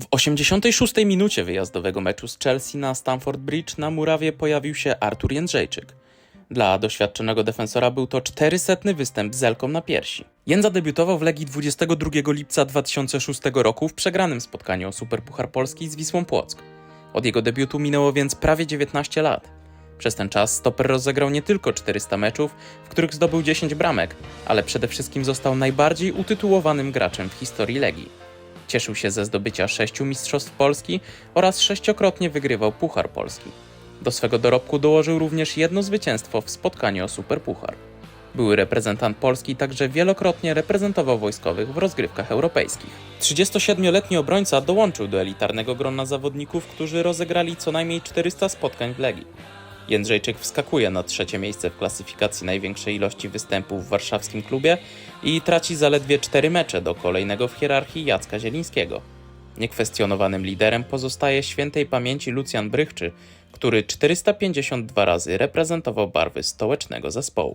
W 86 minucie wyjazdowego meczu z Chelsea na Stamford Bridge na murawie pojawił się Artur Jędrzejczyk. Dla doświadczonego defensora był to 400 występ z Zelką na piersi. Jędza debiutował w Legii 22 lipca 2006 roku w przegranym spotkaniu o Superpuchar Polski z Wisłą Płock. Od jego debiutu minęło więc prawie 19 lat. Przez ten czas stoper rozegrał nie tylko 400 meczów, w których zdobył 10 bramek, ale przede wszystkim został najbardziej utytułowanym graczem w historii Legii. Cieszył się ze zdobycia sześciu Mistrzostw Polski oraz sześciokrotnie wygrywał Puchar Polski. Do swego dorobku dołożył również jedno zwycięstwo w spotkaniu o Superpuchar. Były reprezentant Polski także wielokrotnie reprezentował wojskowych w rozgrywkach europejskich. 37-letni obrońca dołączył do elitarnego grona zawodników, którzy rozegrali co najmniej 400 spotkań w Legii. Jędrzejczyk wskakuje na trzecie miejsce w klasyfikacji największej ilości występów w warszawskim klubie i traci zaledwie 4 mecze do kolejnego w hierarchii Jacka Zielińskiego. Niekwestionowanym liderem pozostaje świętej pamięci Lucjan Brychczy, który 452 razy reprezentował barwy stołecznego zespołu.